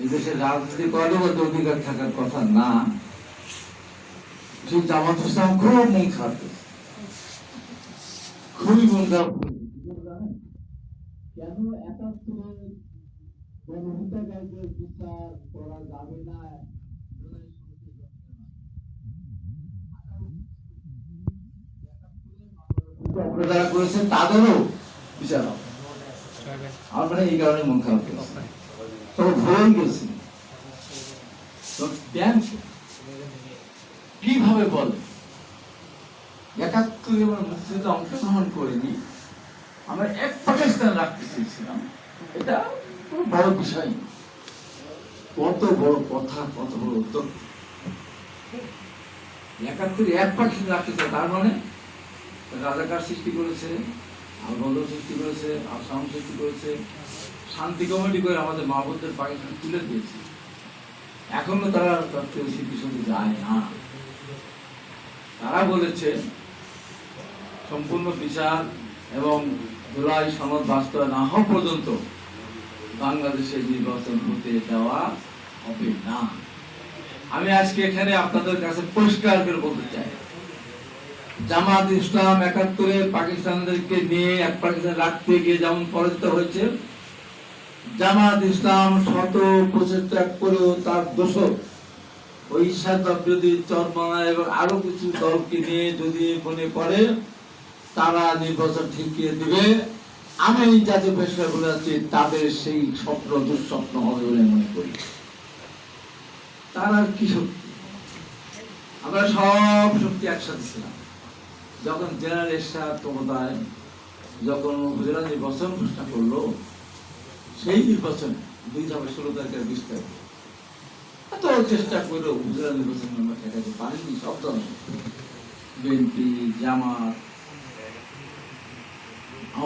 এই দেশের রাজনৈতিক অধিগত অধিকার থাকার কথা না ঠিক জামাত ইসলাম খুব মন খারাপ খুবই মন খারাপ? কেন একাত্তরে গণহত্যাকারীদের বিচার করা যাবে না জুলাই সনদে জন্মে না। আপনারা যারা করেছেন তাদেরও বিচার হবে আমার মানে এই কারণে মন খারাপ কীভাবে বলে? আমরা মুক্তিযুদ্ধে অংশগ্রহণ করিনি। আমরা এক পাকিস্তান রাখতে চেয়েছিলাম। এটা বড় বিষয় কত বড় কথা, কত বড় উত্তর একাত্তরে এক পাকিস্তান রাখতে চায় তার মানে? রাজাকার সৃষ্টি করেছে। আলবদল সৃষ্টি করেছে, আসাম সৃষ্টি করেছে, শান্তি কমিটি করে আমাদের মাহবুবদের পাকিস্তান তুলে দিয়েছে। এখনও তারা কেউ স্বীকৃতি যায় না। তারা বলেছে, সম্পূর্ণ বিচার এবং জুলাই সনদ বাস্তবায়ন না হওয়া পর্যন্ত বাংলাদেশে নির্বাচন হতে দেওয়া হবে না। আমি আজকে এখানে আপনাদের কাছে পরিষ্কার করে বলতে চাই। জামাত ইসলাম একাত্তরে পাকিস্তানদেরকে নিয়ে এক পাকিস্তান রাখতে গিয়ে যেমন পরাজিত হয়েছে, জামাত ইসলাম শত প্রচেষ্টা করেও তার ওই চরমানা এবং আরও কিছু দলকে নিয়ে যদি মনে করে, তারা নির্বাচন ঠিকিয়ে দিবে। আমি জাতীয় পেশা বলে যাচ্ছি, তাদের সেই স্বপ্ন, দুঃস্বপ্ন হবে বলে মনে করি। তার কি শক্তি? আমরা সব শক্তি একসাথে ছিলাম। যখন জেনারেল এরশাদ ক্ষমতায় যখন উপজেলা নির্বাচন ঘোষণা করল, সেই নির্বাচন দুই হাজার ষোলো তারিখের বিশ তারিখ এত চেষ্টা করে উপজেলা নির্বাচন আমরা ঠেকাতে পারিনি, সব দল। বিএনপি, জামাত